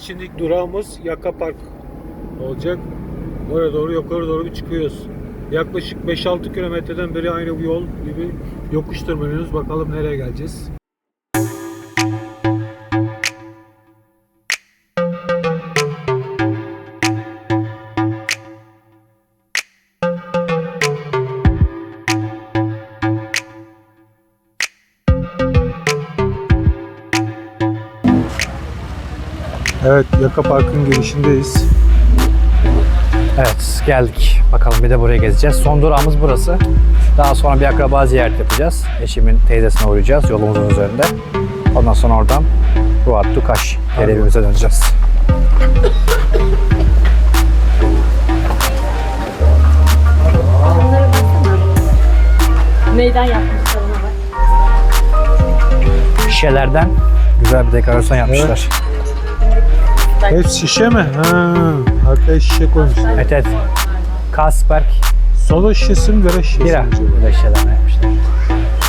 Şimdi durağımız Yaka Park olacak. Oraya doğru yukarı doğru bir çıkıyoruz. Yaklaşık 5-6 kilometreden beri aynı bu yol gibi yokuş tırmanıyoruz. Bakalım nereye geleceğiz. Evet, Yaka Park'ın girişindeyiz. Evet geldik. Bakalım bir de buraya gezeceğiz. Son durağımız burası. Daha sonra bir akraba ziyaret yapacağız. Eşimin teyzesine uğrayacağız yolumuzun üzerinde. Ondan sonra oradan Ruat Tukaş geri evimize döneceğiz. Meydan yapmışlar ona bak. Şişelerden güzel bir dekorasyon yapmışlar. Hep şişe mi? Ha, arkaya şişe koymuşlar. Evet evet. Kasperk Soda şişesi mi, bira şişesi mi bira. acaba? Böyle şeyler yapmışlar.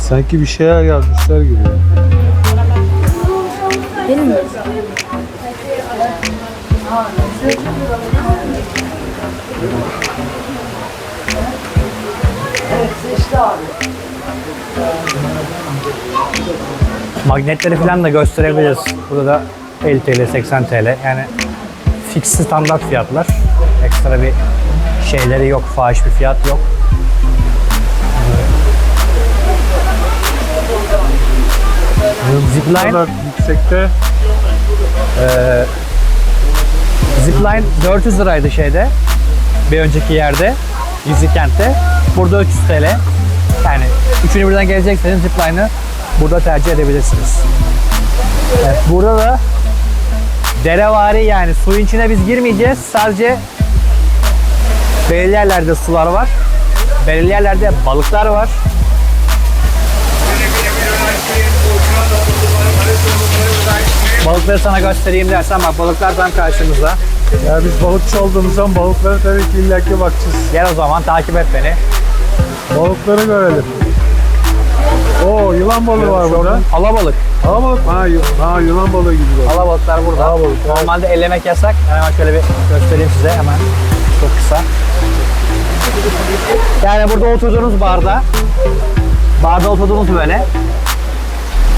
Sanki bir şeyler yazmışlar gibi. Benim mi? Magnetleri falan da gösterebiliriz. Burada da 50 TL, 80 TL. Yani fix standart fiyatlar. Ekstra bir şeyleri yok, fahiş bir fiyat yok. Zipline, kadar yüksekte zipline 400 liraydı şeyde. Bir önceki yerde, Yüzükent'te. Burada 300 TL. Yani üçünü birden gelecekseniz zipline'ı burada tercih edebilirsiniz. Evet, burada da derevari yani suyun içine biz girmeyeceğiz. Sadece belirli yerlerde sular var. Belirli yerlerde balıklar var. Balıkları sana göstereyim dersen bak balıklar tam karşımızda. ya biz balıkçı olduğumuzdan balıklara tabii ki illaki bakacağız. Gel o zaman takip et beni. Balıkları görelim. Oo yılan balığı var burada. Alabalık. Alabalık? Ha, y- ha yılan balığı gibi. bak. Alabalıklar burada. Alabalık, evet. Normalde ellemek yasak. Ben hemen şöyle bir göstereyim size hemen. Çok kısa. Yani burada oturduğunuz barda, barda oturduğunuz böyle,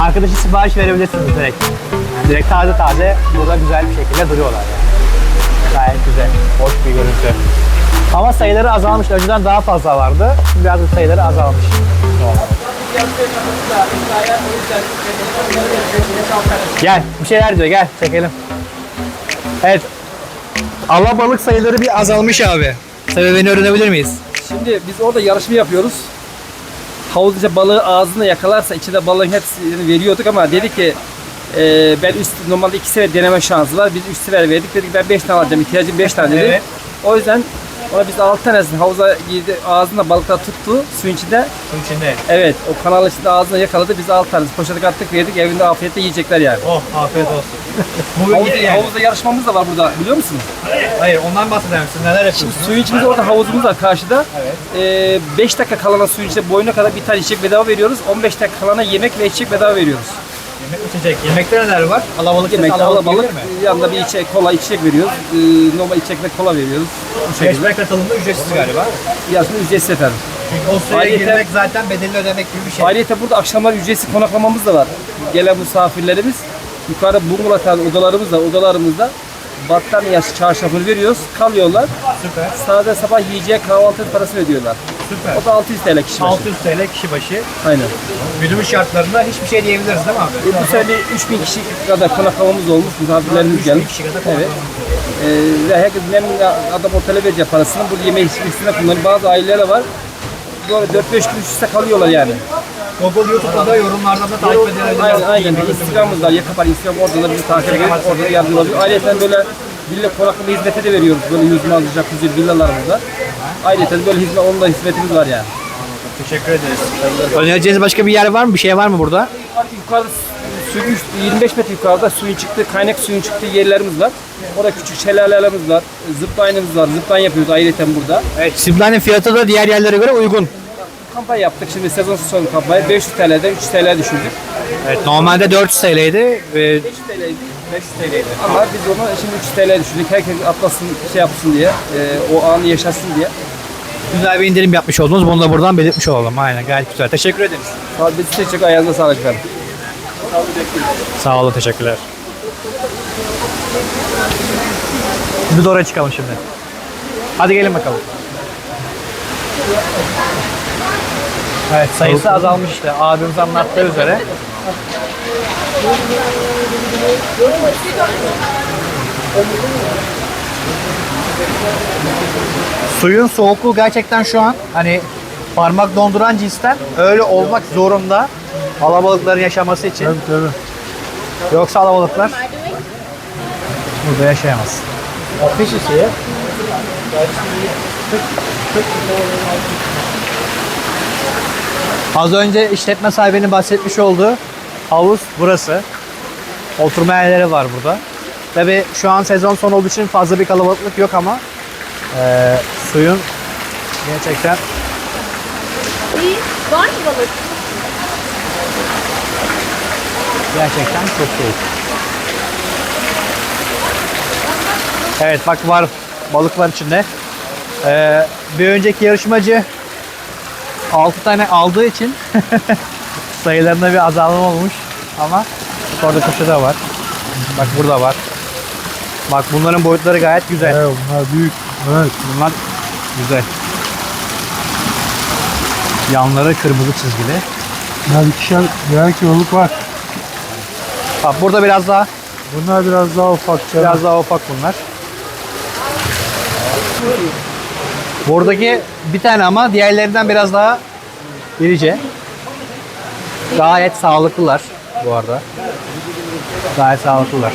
arkadaşı sipariş verebilirsiniz direkt. Direkt taze taze burada güzel bir şekilde duruyorlar yani. Gayet güzel, hoş bir görüntü. Ama sayıları azalmış. Önceden daha fazla vardı. Şimdi biraz sayıları azalmış. Gel, bir şeyler diyor. Gel, çekelim. Evet. Alabalık sayıları bir azalmış abi. Sebebini öğrenebilir miyiz? Şimdi biz orada yarışma yapıyoruz. Havuzca balığı ağzına yakalarsa içinde balığın hepsini veriyorduk ama dedik ki e, ben üst, normalde iki sefer deneme şansı var. Biz üç sefer verdik. Dedik ben beş tane alacağım. ihtiyacım beş tane dedi. Evet. O yüzden ona biz altı tanesini havuza girdi. Ağzında balıklar tuttu suyun içinde. Bunun içinde. Evet o kanal içinde ağzına yakaladı. Biz altı tanesi poşete attık verdik. Evinde afiyetle yiyecekler yani. Oh afiyet olsun. Bu Havuz, havuzda yarışmamız da var burada biliyor musunuz? Hayır ondan bahseder misin? Neler yapıyorsun? Suyun içinde orada havuzumuz var karşıda. 5 dakika kalana suyun içinde boyuna kadar bir tane içecek bedava veriyoruz. 15 dakika kalana yemek ve içecek bedava veriyoruz. Yemek içecek. Yemekte neler var? Alabalık Yemek, alabalık mi? yanında bir içecek, kola içecek veriyoruz. Ee, normal içecek ve kola veriyoruz. Bu şekilde. Geçme katılımda ücretsiz galiba. Yarısını ücretsiz efendim. Çünkü o suya Ayrıca- girmek zaten bedelli ödemek gibi bir şey. Ayrıca burada akşamlar ücretsiz konaklamamız da var. Gelen misafirlerimiz yukarıda bungalov tarzı odalarımız var. Odalarımızda battaniye çarşafını veriyoruz. Kalıyorlar. Süper. Sade sabah yiyecek kahvaltı parası ödüyorlar. Süper. O da 600 TL kişi başı. 600 TL kişi başı. Aynen. Günümüz şartlarında hiçbir şey diyebiliriz değil mi abi? E, bu sene bir 3000 kişi kadar konaklamamız olmuş. Misafirlerimiz 3000 gelmiş. kişi kadar Evet. Ee, ve herkes memnun adam otele verecek parasını. Bu yemeği içmesine kullanıyor. Bazı aileler var. Böyle 4-5 gün üst üste kalıyorlar yani. Google, YouTube'da da yorumlardan da takip edebiliriz. Aynen, aynen. Instagram'ımız var. Yakapar Instagram oradan da bizi takip edin. Orada da yardımcı olabilir. Ayrıca böyle villa konaklama hizmeti de veriyoruz. Böyle yüzme havuz, jacuzzi villalarımızda. Ayrıca böyle hizmet, onun da hizmetimiz var yani. Teşekkür ederiz. Önereceğiniz başka bir yer var mı? Bir şey var mı burada? Yukarıda suyun üst- 25 metre yukarıda suyun çıktığı, kaynak suyun çıktığı yerlerimiz var. Orada küçük şelalelerimiz var. Zipline'ımız var. Zipline yapıyoruz ayrıca burada. Evet. Zipline'in fiyatı da diğer yerlere göre uygun. Kampanya yaptık şimdi sezon sonu kampanya. 500 TL'den 300 TL düşürdük. Evet. Normalde 400 TL'ydi. Ee, 500 TL'ydi. 500 TL'ydi. Ama biz onu şimdi 3 TL düşürdük. Herkes atlasın, şey yapsın diye, e, o anı yaşasın diye. Güzel bir indirim yapmış oldunuz. Bunu da buradan belirtmiş olalım. Aynen gayet güzel. Teşekkür ederiz. Sağ Biz çok ayağınıza sağlık efendim. Sağ olun, teşekkürler. Bir de oraya çıkalım şimdi. Hadi gelin bakalım. Evet, sayısı azalmış işte. Abimiz anlattığı üzere. Suyun soğukluğu gerçekten şu an hani parmak donduran cinsten öyle olmak zorunda alabalıkların yaşaması için. Tabii tabii. Yoksa alabalıklar burada yaşayamaz. Az önce işletme sahibinin bahsetmiş olduğu havuz burası. Oturma yerleri var burada. Tabi şu an sezon sonu olduğu için fazla bir kalabalıklık yok ama eee, suyun gerçekten. Var mı balık? Gerçekten çok soğuk. Evet bak var balık var içinde. Ee, bir önceki yarışmacı 6 tane aldığı için sayılarında bir azalma olmuş. Ama orada kuşu da var. Bak burada var. Bak bunların boyutları gayet güzel. Evet, bunlar büyük. Evet. Bunlar güzel. Yanları kırmızı çizgili. Bunlar ikişer birer kiloluk var. Bak burada biraz daha Bunlar biraz daha ufak. canım. Biraz daha ufak bunlar. Buradaki bir tane ama diğerlerinden biraz daha irice. Gayet sağlıklılar bu arada. Gayet sağlıklılar.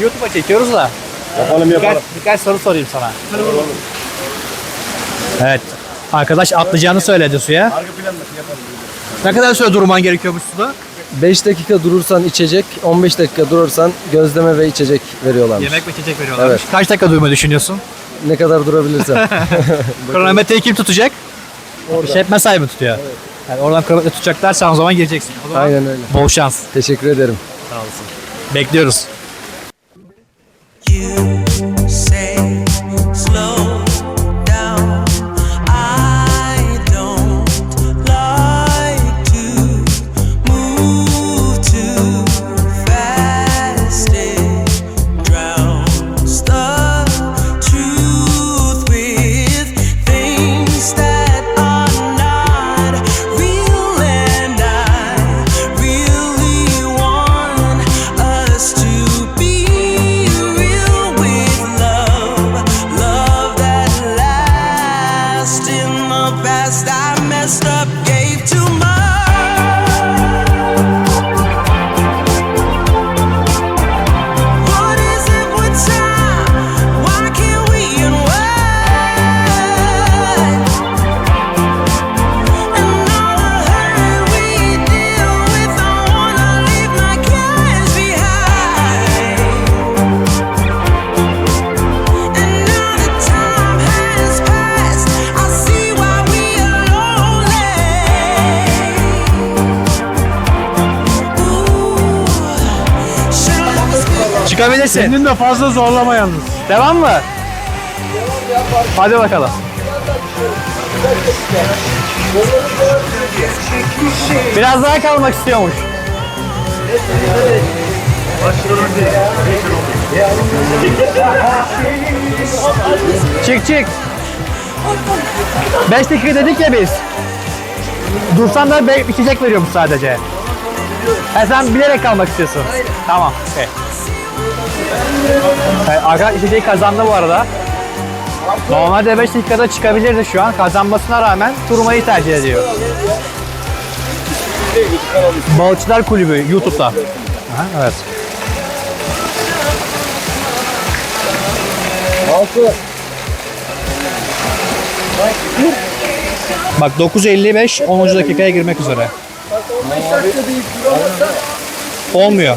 YouTube'a çekiyoruz da. Yapalım Birkaç, yapalım. birkaç soru sorayım sana. Evet. Arkadaş atlayacağını söyledi suya. Ne kadar süre durman gerekiyormuş suda? 5 dakika durursan içecek, 15 dakika durursan gözleme ve içecek veriyorlarmış. Yemek ve içecek veriyorlarmış. Evet. Kaç dakika durmayı düşünüyorsun? Ne kadar durabilirsen. Kronometreyi kim tutacak? İşletme sahibi tutuyor. Yani oradan kronometre tutacaklarsa o zaman gireceksin. O zaman Aynen öyle. Bol şans. Teşekkür ederim. Bekliyoruz. You Çıkabilirsin. Kendini de fazla zorlama yalnız. Devam mı? Hadi bakalım. Biraz daha kalmak istiyormuş. çık çık. 5 dakika dedik ya biz. Dursan da içecek veriyormuş sadece. Ha, sen bilerek kalmak istiyorsun. Tamam. okey. Evet, Arkadaş içeceği kazandı bu arada. Normalde 5 dakikada çıkabilirdi şu an. Kazanmasına rağmen turmayı tercih ediyor. Balıkçılar Kulübü YouTube'da. Aha, evet. Bak 9.55 10. dakikaya girmek üzere. Olmuyor.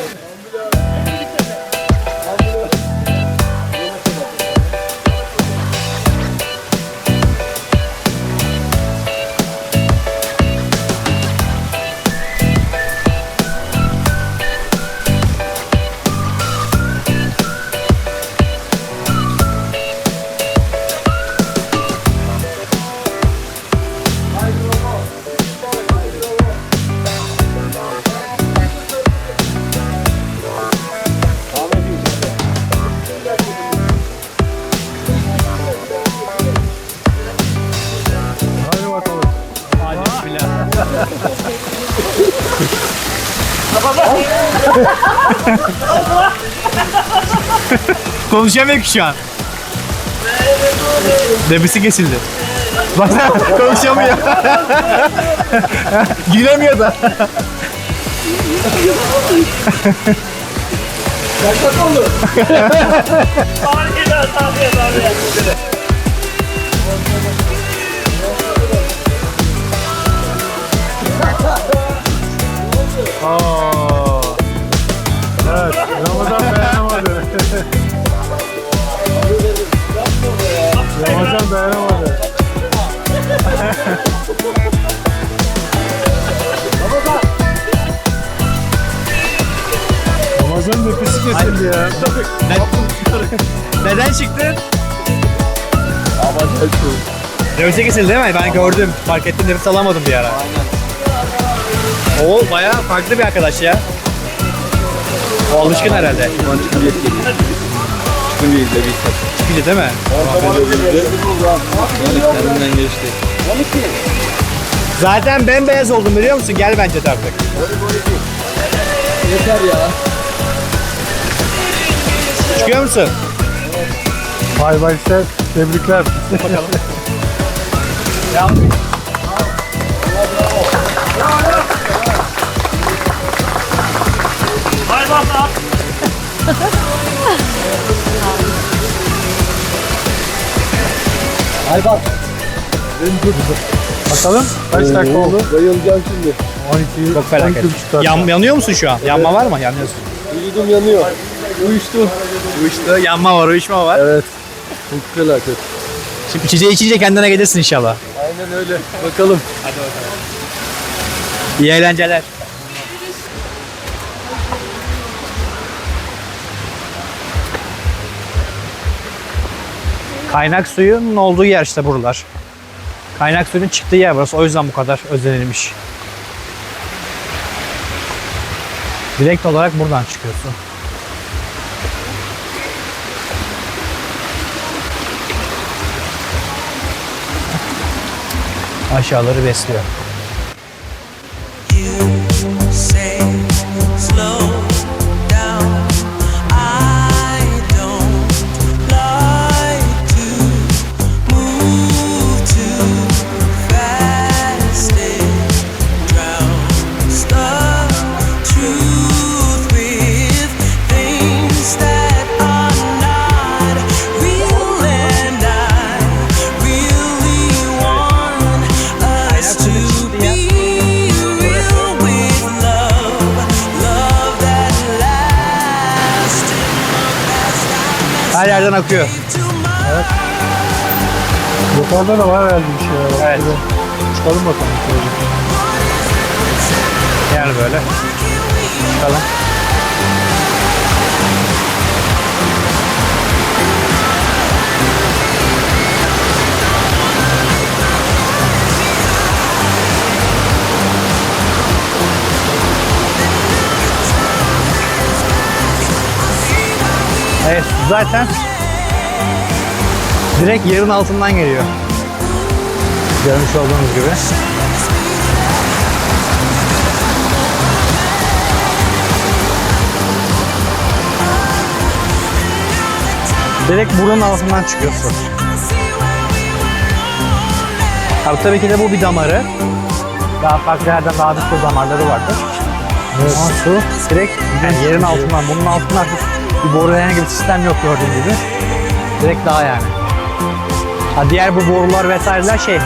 Konuşamıyor ki şu an. Nefesi kesildi. Baksana konuşamıyor. Gülemiyor da. Aa. Evet, Ramazan dayanamadı. Ramazan dayanamadı. Ramazan nefesi kesildi ya. Neden çıktın? Nefesi kesildi değil mi? Ben gördüm. Fark ettim nefes alamadım bir ara. O bayağı farklı bir arkadaş ya. O alışkın herhalde. Çıkınca değil mi? Kendimden geçti. Zaten bembeyaz oldum biliyor musun? Gel bence de artık. Yeter ya. Çıkıyor musun? Bay bay sen tebrikler. Haybat. Bakalım kaç dakika oldu? Bayılacağım şimdi. 12. Çok felaket. 12,5 dakika. Yan, yanıyor musun şu an? Yanma var mı? Yanıyorsun. Vücudum yanıyor. Uyuştu. Uyuştu. Yanma var, uyuşma var. Evet. Çok felaket. Şimdi içeceği içince kendine gelirsin inşallah. Aynen öyle. Bakalım. İyi eğlenceler. Kaynak suyunun olduğu yer işte buralar. Kaynak suyunun çıktığı yer burası. O yüzden bu kadar özenilmiş. Direkt olarak buradan çıkıyorsun. Aşağıları besliyor. say Her yerden akıyor. Yukarıda da var herhalde bir şey. Evet. Çıkalım bakalım. şöyle. Yani böyle. Çıkalım. Evet zaten direkt yerin altından geliyor. Görmüş olduğunuz gibi. Direkt buranın altından çıkıyorsun. Tabii, tabii ki de bu bir damarı. Daha farklı yerden daha bir damarları vardır. Evet. Ama su direkt yani yerin altından, bunun altından artık bir boru herhangi bir sistem yok gördüğün gibi. Direkt daha yani. Ha, diğer bu borular vesaireler şey,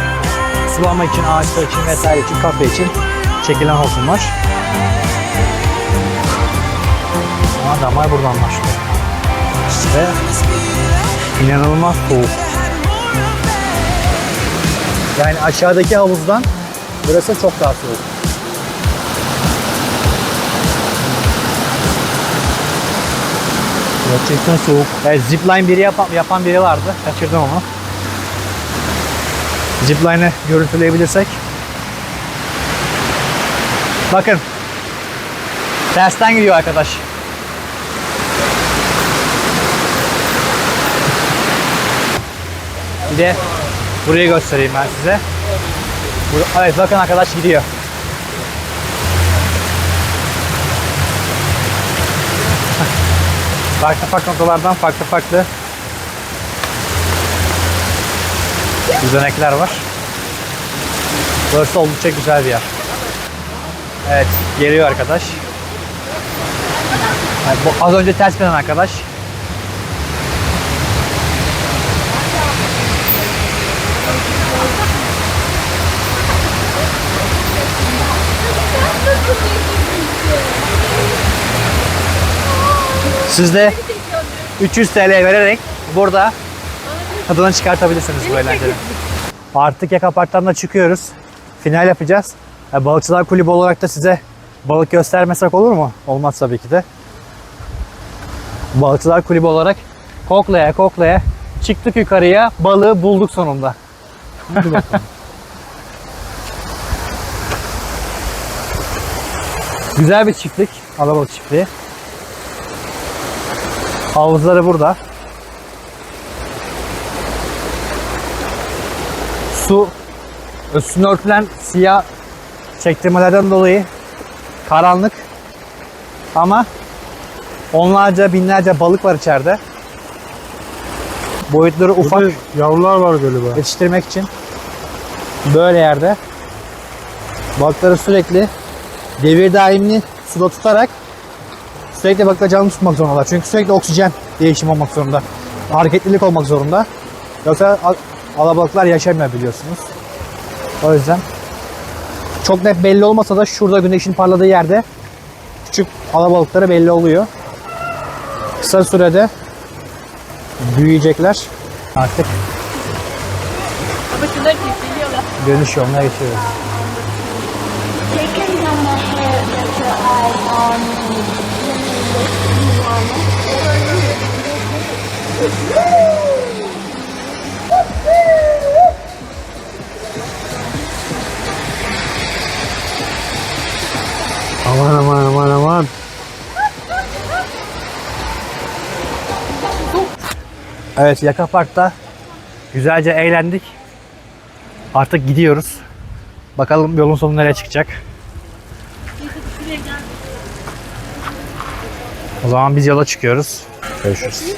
sulama için, ağaçlar için vesaire için, kafe için çekilen hortumlar. Adamlar buradan başlıyor. Ve inanılmaz soğuk. Yani aşağıdaki havuzdan burası çok daha soğuk. Gerçekten soğuk. Evet, zipline biri yapan, yapan biri vardı. Kaçırdım onu. Zipline'ı görüntüleyebilirsek. Bakın. Tersten gidiyor arkadaş. Bir de burayı göstereyim ben size. Evet bakın arkadaş gidiyor. Farklı farklı noktalardan farklı farklı düzenekler var. Burası oldukça güzel bir yer. Evet, geliyor arkadaş. Yani bu az önce ters giden arkadaş. Siz de 300 TL vererek burada tadını çıkartabilirsiniz bu eğlencenin. Artık Yaka Park'tan da çıkıyoruz. Final yapacağız. Ya, Balıkçılar Kulübü olarak da size balık göstermesek olur mu? Olmaz tabii ki de. Balıkçılar Kulübü olarak koklaya koklaya çıktık yukarıya balığı bulduk sonunda. Hadi bakalım. Güzel bir çiftlik. Alabalık çiftliği. Havuzları burada. Su üstüne örtülen siyah çektirmelerden dolayı karanlık ama onlarca binlerce balık var içeride. Boyutları ufak Burada yavrular var galiba. yetiştirmek için böyle yerde balıkları sürekli devir daimini suda tutarak sürekli balıkları canlı tutmak zorundalar. Çünkü sürekli oksijen değişimi olmak zorunda. Hareketlilik olmak zorunda. Yoksa al- alabalıklar yaşamıyor biliyorsunuz. O yüzden çok net belli olmasa da şurada güneşin parladığı yerde küçük alabalıkları belli oluyor. Kısa sürede büyüyecekler. Artık dönüş yoluna geçiyoruz. Aman aman aman aman. Evet Yaka Park'ta güzelce eğlendik. Artık gidiyoruz. Bakalım yolun sonu nereye çıkacak. O zaman biz yola çıkıyoruz. Görüşürüz.